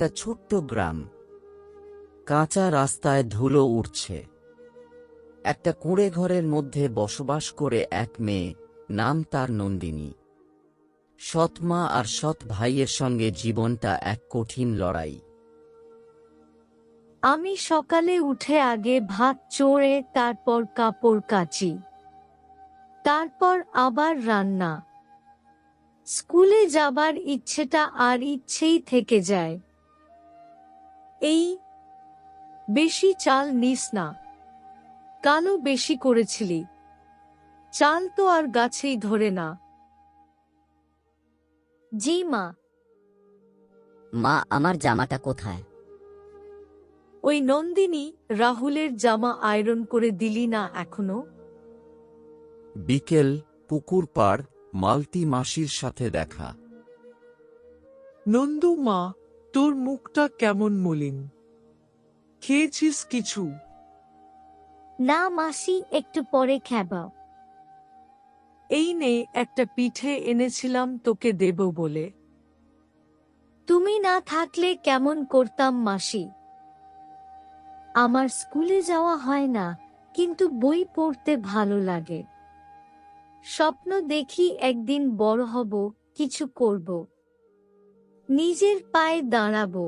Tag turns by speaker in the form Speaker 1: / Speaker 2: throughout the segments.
Speaker 1: একটা ছোট্ট গ্রাম। কাঁচা রাস্তায় ধুলো উঠছে একটা কুঁড়ে ঘরের মধ্যে বসবাস করে এক মেয়ে, নাম তার নন্দিনী। সৎ মা আর সৎ ভাইয়ের সঙ্গে জীবনটা এক কঠিন লড়াই।
Speaker 2: আমি সকালে উঠে আগে ভাত চড়ে তারপর কাপড় কাচি। তারপর আবার রান্না। স্কুলে যাবার ইচ্ছেটা আর ইচ্ছেই থেকে যায়। এই বেশি চাল নিস না। কালো বেশি করেছিলি। চাল তো আর গাছেই ধরে না। জি মা।
Speaker 3: মা আমার জামাটা কোথায়?
Speaker 2: ওই নন্দিনী রাহুলের জামা আয়রন করে দিলি না এখনও?
Speaker 1: বিকেল পুকুর পাড় মালতি মাসির সাথে দেখা।
Speaker 4: নন্দু মা তোর মুখটা কেমন মলিন? খেয়েছিস কিছু?
Speaker 2: না মাসি একটু পরে খাবা।
Speaker 4: এই নে একটা পিঠে এনেছিলাম তোকে দেব বলে।
Speaker 2: তুমি না থাকলে কেমন করতাম মাসি? আমার স্কুলে যাওয়া হয় না কিন্তু বই পড়তে ভালো লাগে। স্বপ্ন দেখি একদিন বড় হব কিছু করব। নিজের পায়ে দাঁড়াবো।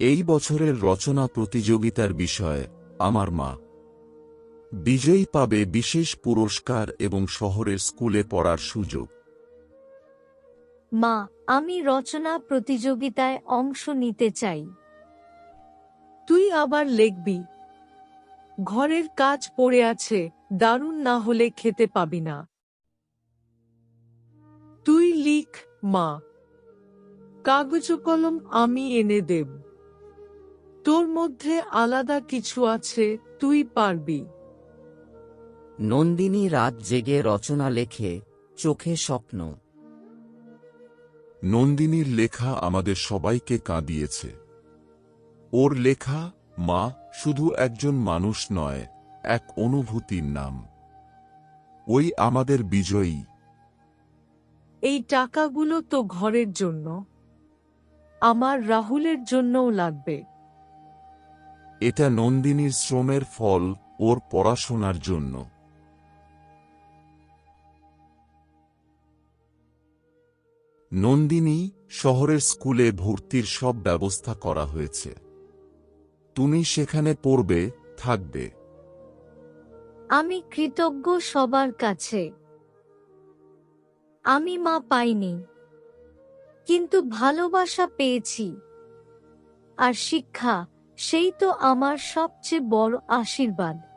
Speaker 5: এই বছরের রচনা প্রতিযোগিতার বিষয় আমার মা বিজয়ী পাবে বিশেষ পুরস্কার এবং শহরের স্কুলে পড়ার সুযোগ।
Speaker 2: মা আমি রচনা প্রতিযোগিতায় অংশ নিতে চাই।
Speaker 4: তুই আবার লিখবি। ঘরের কাজ পড়ে আছে দারুণ না হলে খেতে পাবি না। তুই লিখ মা। কাগজ কলম আমি এনে দেব। তোর মধ্যে আলাদা কিছু আছে তুই পারবি।
Speaker 1: নন্দিনী রাত জেগে রচনা লেখে চোখে স্বপ্ন।
Speaker 5: নন্দিনীর লেখা আমাদের সবাইকে কাঁদিয়েছে। ওর লেখা মা শুধু একজন মানুষ নয় এক অনুভূতির নাম। ওই আমাদের বিজয়ী।
Speaker 4: এই টাকাগুলো তো ঘরের জন্য। আমার রাহুলের জন্যও লাগবে।
Speaker 5: এটা নন্দিনীর শ্রমের ফল ওর পড়াশোনার জন্য। নন্দিনী শহরের স্কুলে ভর্তির সব ব্যবস্থা করা হয়েছে। তুমি সেখানে পড়বে থাকবে।
Speaker 2: আমি কৃতজ্ঞ সবার কাছে। আমি মা পাইনি। কিন্তু ভালোবাসা পেয়েছি। আর শিক্ষা সেই তো আমার সবচেয়ে বড় আশীর্বাদ।